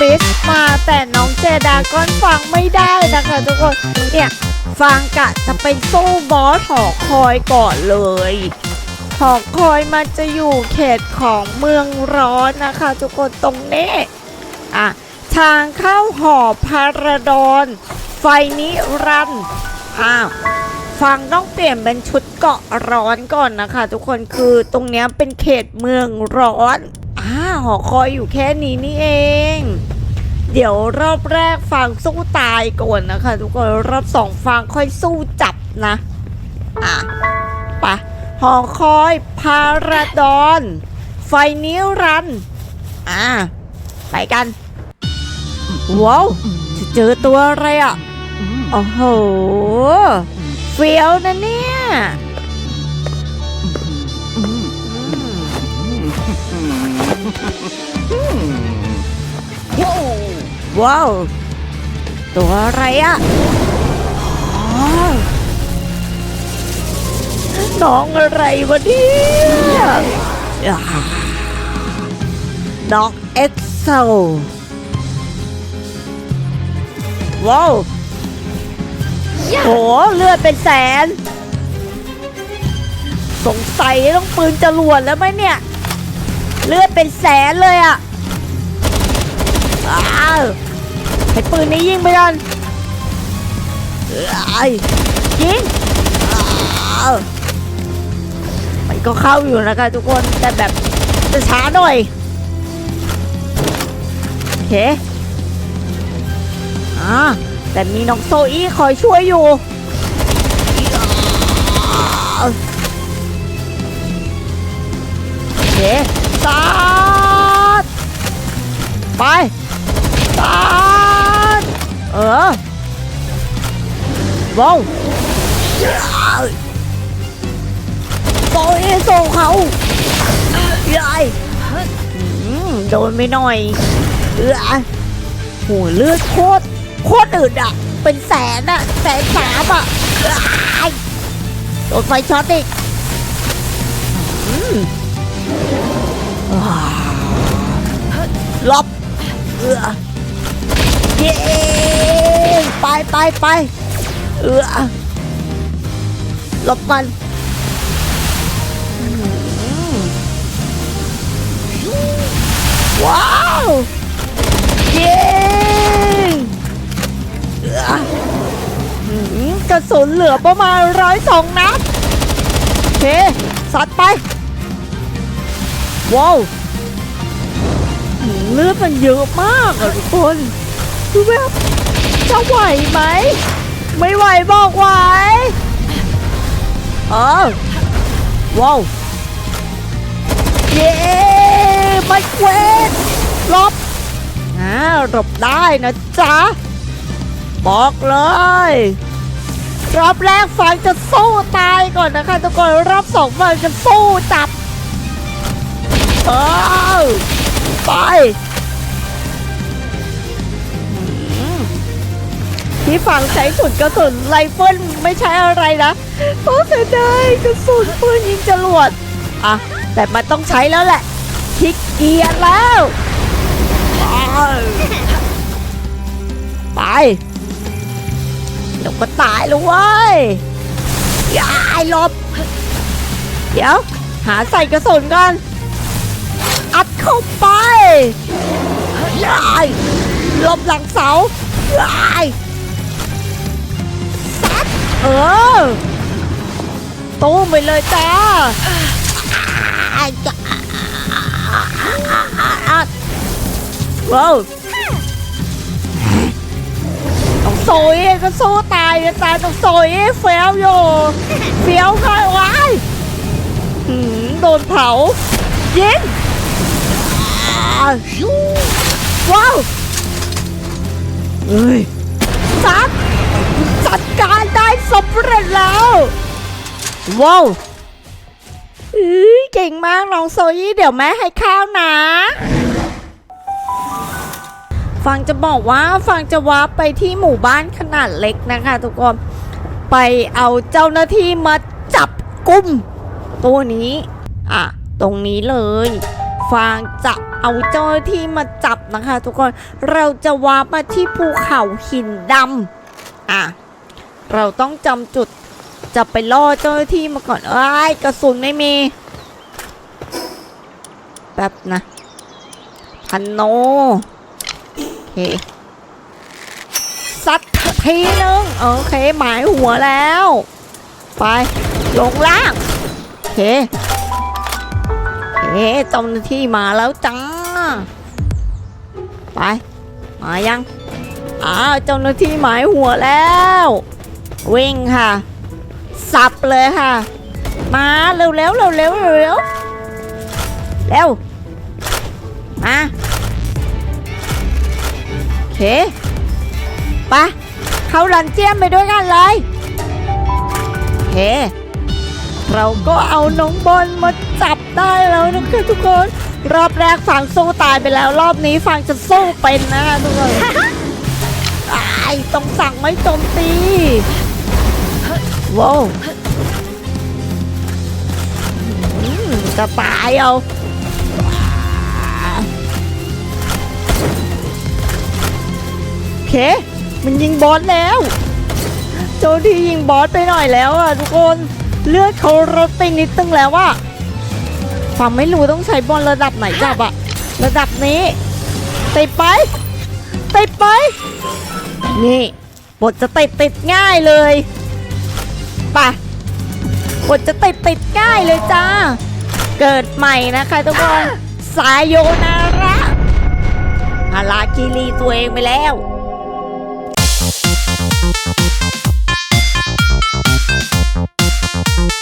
บิสมาแต่น้องเจดาก้อนฟังไม่ได้นะคะทุกคน เนี่ยฟังกะจะไปสู้บอสหอคอยก่อนเลยหอคอยมันจะอยู่เขตของเมืองร้อนนะคะ ทุกคนตรงนี้อะทางเข้าหอพาราดอนไฟนิรันต์อ้าวฟังต้องเปลี่ยนเป็นชุดเกาะร้อนก่อนนะคะ ทุกคนคือตรงเนี้ยเป็นเขตเมืองร้อน อ่าหอคอยอยู่แค่นี้นี่เอง เดี๋ยวรอบแรกฟังสู้ตายก่อนนะคะ ทุกคนรอบสองฟังค่อยสู้จับนะ อะไปหอคอยพาราดอน ไฟนิวรัน อ่า ไปกันว้าวจะเจอตัวอะไรอะ โอ้โห เฟี้ยวนะเนี่ย ว้าว ตัวอะไรอะอ๋อน้องอะไรวะเนี่ยอ่าน้องเอ็กโซว้าวโหเลือดเป็นแสน สงสัยต้องปืนจรวดแล้วไหมเนี่ย เลือดเป็นแสนเลยอะ่ะอ้าวให้ปืนนี้ยิงไปก่อนไอ้ยิงอ้าวมันก็เข้าอยู่นะคะทุกคนแต่แบบจะช้าหน่อยโอเคอ่าแต่มีน้องโซอี้คอยช่วยอยู่ ไปสาเออว้าวโซอี้ส่งเขายายโดนไม่หน่อยเออโหเลือดโคตรโคตรอื่นอะ เป็นแสนอะ แสนสามอะโดนไฟช็อตอีกอืมอ่าลบ เออเย้ไปไปไปเออหลบมันว้าวเย้อืมกระสุนเหลือประมาณร้อยสองนัดเคสัดไป ว้าว เลือดมันเยอะมากอะทุกคนดูแบบจะไหวไหม ไม่ไหวบอกไหวเออว้าว เย้ไม่เควสลบอ่าหลบได้นะจ๊ะ บอกเลยรอบแรกฟังจะสู้ตายก่อนนะคะทุกคนรอบสองฟังจะสู้จับ เออไปอืมที่ฟังใช้สุดกระสุนไรเฟิลไม่ใช่อะไรนะเพราะเสียดายกระสุนปืนยิงจรวดอะแต่มันต้องใช้แล้วแหละขี้เกียจแล้วไปไปเดี๋ยวก็ตายแล้วเว้ยยายลบ เดี๋ยว หาใส่กระสุนก่อน อัดเข้าไปยายหลบหลังเสายายซัดเออตู้มไปเลยจ้าอ้ายจ้าว้าวต้องโซยก็สู้ตายนะตายต้องโซยเฟี้ยวอยู่เฟี้ยวค่ะว้ายหืมโดนเผายิง อ่าว้าวเฮ้ยซัดจัดการได้สำเร็จแล้ว ว้าวเอ้ยเก่งมากน้องโซยี่เดี๋ยวแม่ให้ข้าวนะฟังจะบอกว่าฟังจะวาร์ปไปที่หมู่บ้านขนาดเล็กนะคะทุกคนไปเอาเจ้าหน้าที่มาจับกุมตัวนี้ อะ ตรงนี้เลย ฟางจะเอาเจ้าที่มาจับนะคะ ทุกคนเราจะวาร์ปมาที่ภูเขาหินดำอะเราต้องจำจุดจะไปล่อเจ้าหน้าที่มาก่อนเอ้ยกระสุนไม่มีแป๊บนะพันโนโอเคซัดทีนึงโอเคหมายหัวแล้ว ไปลงล่างโอเค เอ๊ะเจ้าหน้าที่มาแล้วจ้า ไป มายัง อ้าวเจ้าหน้าที่หมายหัวแล้ว วิ่งค่ะ สับเลยค่ะ มาเร็วๆเร็วๆเร็วๆเร็วเร็วเร็ว มาโอเคไปะเข้ารันเจียมไปด้วยกันเลยโอเค เราก็เอาน้องบอลมาจับได้แล้วนะคะทุกคน รอบแรกฟังสู้ตายไปแล้ว รอบนี้ฟังจะสู้เป็นนะคะทุกคนไอ้ต้องสั่งไม่โจมตีว้าวจะตายเอาโอเค มันยิงบอสแล้ว โจที่ยิงบอสไปหน่อยแล้วอะทุกคน เลือดเขาลดไปนิดนึงแล้วอะฟังไม่รู้ต้องใช้บอลระดับไหนจับอะระดับนี้ติดไปติดไป นี่บทจะติดติดง่ายเลยไปะบทจะติดติดง่ายเลยจ้า เกิดใหม่นะคะทุกคนสายโยนาระอาราคิรีตัวเองไปแล้ว